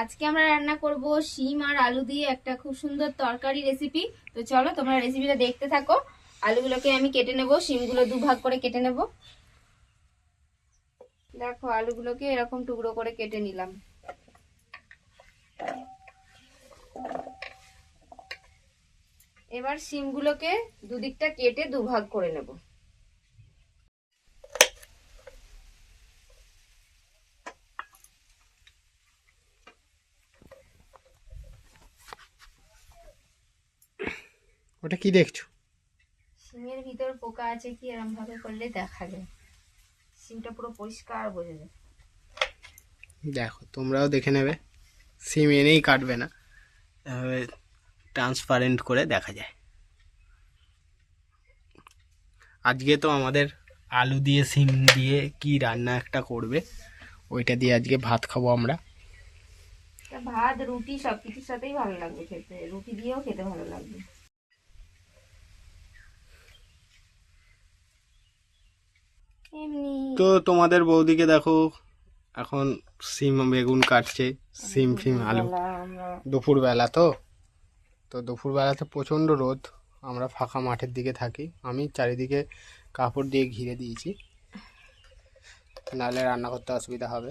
আজকে আমরা রান্না করব শিম আর আলু দিয়ে একটা খুব সুন্দর তরকারি রেসিপি তো চলো তোমরা রেসিপিটা দেখতে থাকো। আলুগুলোকে আমি কেটে নেব, শিমগুলো দু ভাগ করে কেটে নেব। দেখো, আলুগুলোকে এরকম টুকরো করে কেটে নিলাম। এবার শিমগুলোকে দুদিকটা কেটে দু ভাগ করে নেব। ওটা কি দেখছ? শিমের ভিতর পোকা আছে কি এরকম ভাবে করলে দেখা যায়। শিমটা পুরো পরিষ্কার বোঝা যায়। দেখো তোমরাও দেখে নেবে। সিম এনেই কাটবে না। এভাবে ট্রান্সপারেন্ট করে দেখা যায়। আজকে তো আমাদের আলু দিয়ে সিম দিয়ে কি রান্না একটা করবে ওইটা দিয়ে আজকে ভাত খাব আমরা। ভাত রুটি সব কিছুর সাথেই ভালো লাগবে খেতে। রুটি দিয়েও খেতে ভালো লাগবে। তো তোমাদের বৌদিকে দেখো এখন সিম বেগুন কাটছে সিম ফিম আলু। দুপুরবেলা তো? তো দুপুরবেলাতে প্রচণ্ড রোদ আমরা ফাঁকা মাঠের দিকে থাকি। আমি চারিদিকে কাপড় দিয়ে ঘিরে দিয়েছি। নাহলে রান্না করতে অসুবিধা হবে।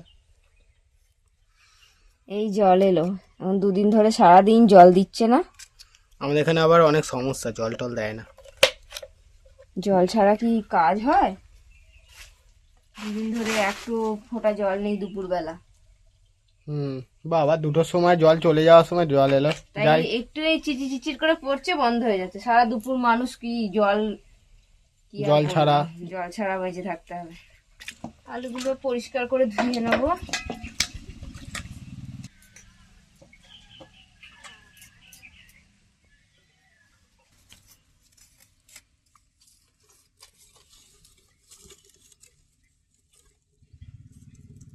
এই জল এলো। এখন দুদিন ধরে সারাদিন জল দিচ্ছে না। আমাদের এখানে আবার অনেক সমস্যা জল টল দেয় না। জল ছাড়া কি কাজ হয়? দুদিন ধরে একটু ফোঁটা জল নেই দুপুরবেলা। হুম বাবা দুটোর সময় জল চলে যাওয়ার সময় জল এলো। তাই একটু এই চিচি চিচির করে পড়ছে বন্ধ হয়ে যাচ্ছে। সারা দুপুর মানুষ কি জল জল ছাড়া। জল ছাড়া বেঁচে থাকতে হবে। আলুগুলো পরিষ্কার করে ধুয়ে নেব।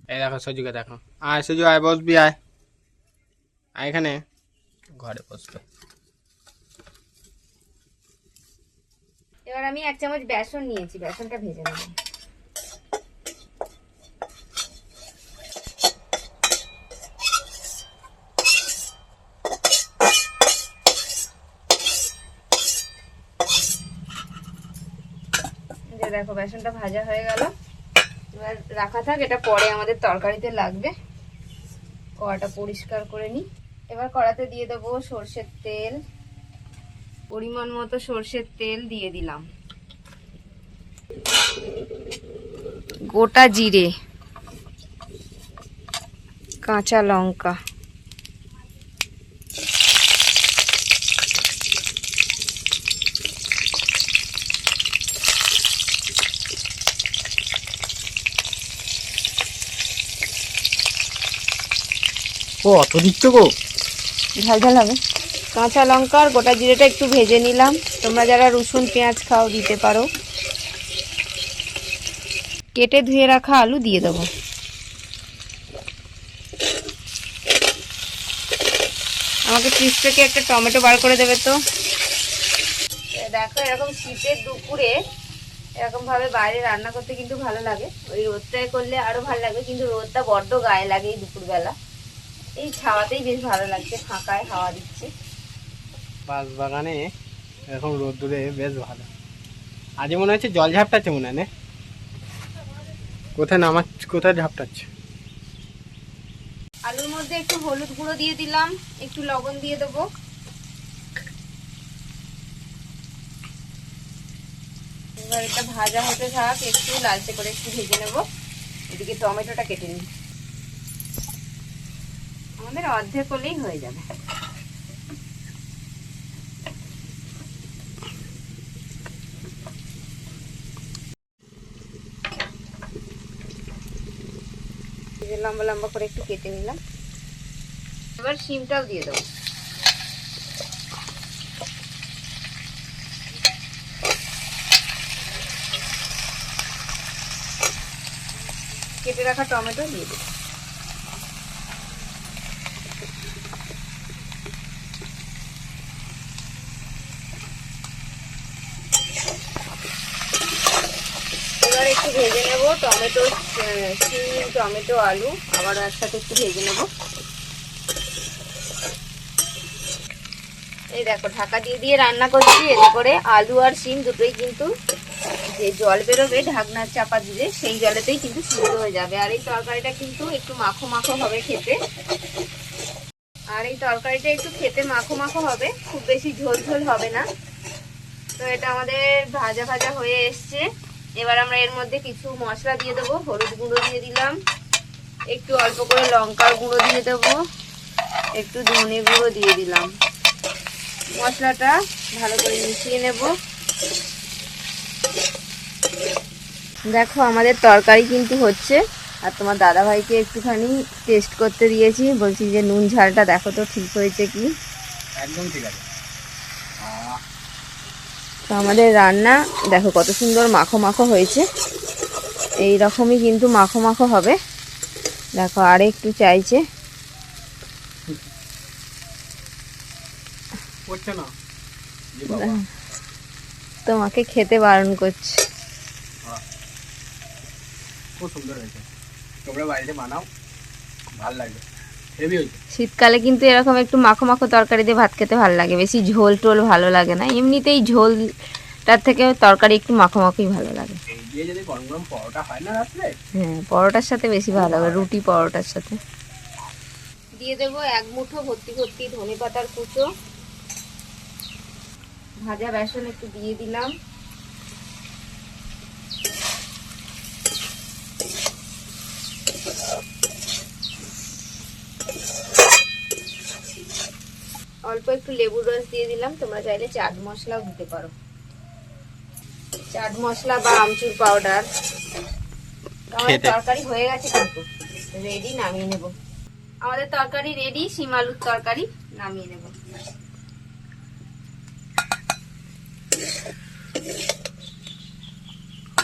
এই দেখো সজুকে দেখো। আয় সজু আয় বসবি আয়। আয় এখানে। ঘরে বসবে। এবার আমি এক চামচ বেসন নিয়েছি বেসনটা ভেজে নেব। দেখো বেসনটা ভাজা হয়ে গেল। এবার রাখা থাক, এটা পরে আমাদের তরকারিতে লাগবে। কড়াটা পরিষ্কার করে নিই। এবার কড়াতে দিয়ে দেবো সর্ষের তেল। পরিমাণ মতো সর্ষের তেল দিয়ে দিলাম। গোটা জিরে, কাঁচা লঙ্কা। ও, অত দিচ্ছ গো? ঝাল ঝাল হবে। কাঁচা লঙ্কা আর গোটা জিরেটা একটু ভেজে নিলাম। তোমরা যারা রসুন, পেঁয়াজ খাও, দিতে পারো। কেটে ধুয়ে রাখা আলু দিয়ে দেবো। আমাকে ফ্রিজ থেকে একটা টমেটো বার করে দেবে তো? দেখো, এরকম শীতের দুপুরে এরকম ভাবে বাইরে রান্না করতে কিন্তু ভালো লাগে। ওই রোদটায় করলে আরও ভালো লাগবে কিন্তু রোদটা বড্ড গায়ে লাগে এই দুপুরবেলা। এই ছাওয়াতেই বেশ ভালো লাগছে ফাঁকায় হাওয়া দিচ্ছে। বাস বাগানে এখন রোদ্দুরে বেশ ভালো। আজ মনে হচ্ছে জল ঝাপটাচ্ছে মনে হয় কোথায় নামাচ্ছ কোথায় ঝাপটাচ্ছে? আলুর মধ্যে একটু হলুদ গুঁড়ো দিয়ে দিলাম একটু লবণ দিয়ে দেবো। এবার এটা ভাজা হতে থাক একটু লালচে করে একটু ভেজে নেব। এদিকে টমেটোটা কেটে নিই আমাদের অর্ধেক হলেই হয়ে যাবে। লম্বা লম্বা করে একটু কেটে নিলাম। এবার শিমটাও দিয়ে দেবো। কেটে রাখা টমেটো দিয়ে দেবো। একটু ভেজে নেব, টমেটো সিম টমেটো, আলু, আবারও একসাথে একটু ভেজে নেব। এই দেখো, ঢাকা দিয়ে দিয়ে রান্না করছি, এতে করে আলু আর সিম দুটোই কিন্তু যে জল বেরোবে ঢাকনা চাপা দিলে, সেই জলেতেই কিন্তু সুন্দর হয়ে যাবে। আর এই তরকারিটা কিন্তু একটু মাখো মাখো হবে খেতে। আর এই তরকারিটা একটু খেতে মাখো মাখো হবে, খুব বেশি ঝোল ঝোল হবে না। তো এটা আমাদের ভাজা ভাজা হয়ে এসছে। এবার আমরা এর মধ্যে কিছু মশলা দিয়ে দেবো, হলুদ গুঁড়ো দিয়ে দিলাম। একটু অল্প করে লঙ্কার গুঁড়ো দিয়ে দেবো, একটু ধনে গুঁড়ো দিয়ে দিলাম। মশলাটা ভালো করে মিশিয়ে নেব। দেখো, আমাদের তরকারি কিন্তু হচ্ছে, আর তোমার দাদা ভাইকে একটুখানি টেস্ট করতে দিয়েছি। বলছি যে নুন ঝালটা দেখো তো ঠিক হয়েছে কি? একদম ঠিক আছে। তো আমাদের রান্না দেখো কত সুন্দর মাখো মাখো হয়েছে। এই রকমই কিন্তু মাখো মাখো হবে। দেখো আর একটু চাইছে তোমাকে খেতে বারণ করছে। খুব সুন্দর হয়েছে। তোমরা বাড়িতে বানাও ভালো লাগবে। শীতকালে কিন্তু এরকম একটু মাখো মাখো তরকারি দিয়ে ভাত খেতে ভালো লাগে। বেশি ঝোল টোল ভালো লাগে না। এমনিতেই ঝোলটার থেকে তরকারি একটু মাখো মাখোই ভালো লাগে। হয় হ্যাঁ পরোটার সাথে বেশি ভালো লাগে রুটি পরোটার সাথে। দিয়ে দেবো এক মুঠো ভর্তি ভর্তি ধনে পাতার কুচো। ভাজা বেসন একটু দিয়ে দিলাম। একটু লেবুর রস দিয়ে দিলাম। তোমরা চাইলে চাট মশলাও দিতে পারো। চাট মশলা বা আমচুর পাউডার আমাদের তরকারি হয়ে গেছে কিন্তু। রেডি নামিয়ে নেব। আমাদের তরকারি রেডি শিম আলুর তরকারি নামিয়ে নেব।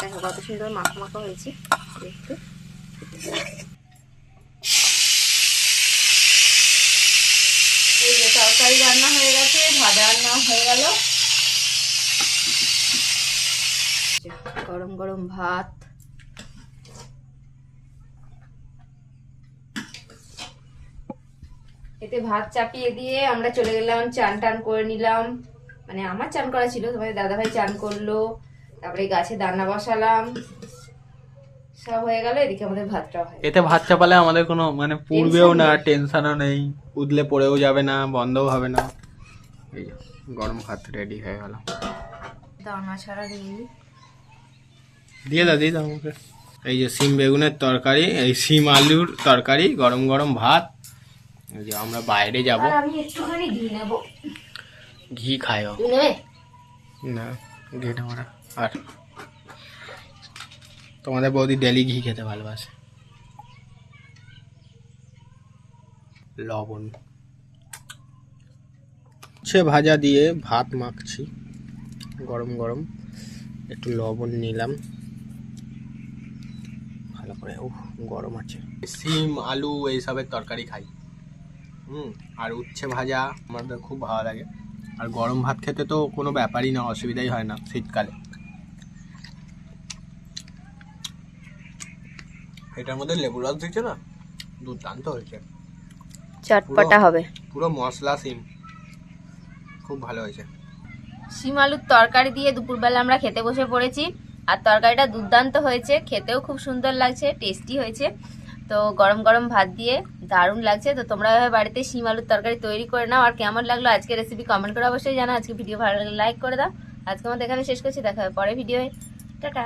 দেখো কত সুন্দর মাখো মাখো হয়েছে। দেখতে এই যে তরকারি রান্না হয়ে গেছে ভাজা রান্না হয়ে গেল। গরম গরম ভাত। এতে ভাত চাপিয়ে দিয়ে আমরা চলে গেলাম চান টান করে নিলাম। মানে আমার চান করা ছিল তোমাদের দাদাভাই চান করল। তারপরে গাছে দানা বসালাম। সব হয়ে গেল এদিকে আমাদের ভাতটা হয় এতে ভাত চাপালে আমাদের কোনো মানে পূর্বেও না টেনশনও নেই। উদলে পড়েও যাবে না বন্ধও হবে না। এই যে গরম ভাত রেডি হয়ে গেল। দানা ছাড়া নেই দিয়ে দাও দিয়ে দাও আমাকে। এই যে সিম বেগুনের তরকারি এই সিম আলুর তরকারি গরম গরম ভাত। এই যে আমরা বাইরে যাব। আমি একটুখানি ঘি নেব। ঘি খায়ও না ঘি নেব না। আর তোমাদের বৌদি ডেলি ঘি খেতে ভালোবাসে। লবণ। সে ভাজা দিয়ে ভাত মাখছি। গরম গরম। একটু লবণ নিলাম। ভালো করে ও গরম আছে। সিম আলু এইসবের তরকারি খাই। হুম আর উচ্ছে ভাজা আমাদের খুব ভালো লাগে। আর গরম ভাত খেতে তো কোনো ব্যাপারই না অসুবিধাই হয় না শীতকালে। এটার মধ্যে লেবু রস দিচ্ছে না? দুর্দান্ত হয়েছে। চটপটা হবে। পুরো মশলা সিম। খুব ভালো হয়েছে। শিম আলুর তরকারি দিয়ে দুপুরবেলা আমরা খেতে বসে পড়েছি। আর তরকারিটা দুর্দান্ত হয়েছে, খেতেও খুব সুন্দর লাগছে টেস্টি হয়েছে। তো গরম গরম ভাত দিয়ে দারুণ লাগছে। তো তোমরা বাড়িতে শিম আলুর তরকারি তৈরি করে নাও। আর কেমন লাগল আজকে রেসিপি কমেন্ট করে অবশ্যই জানা আজকে ভিডিও ভালো লাগলে লাইক করে দাও। আজকে আমাদের এখানে শেষ করছি, দেখা হবে পরে ভিডিও টাটা।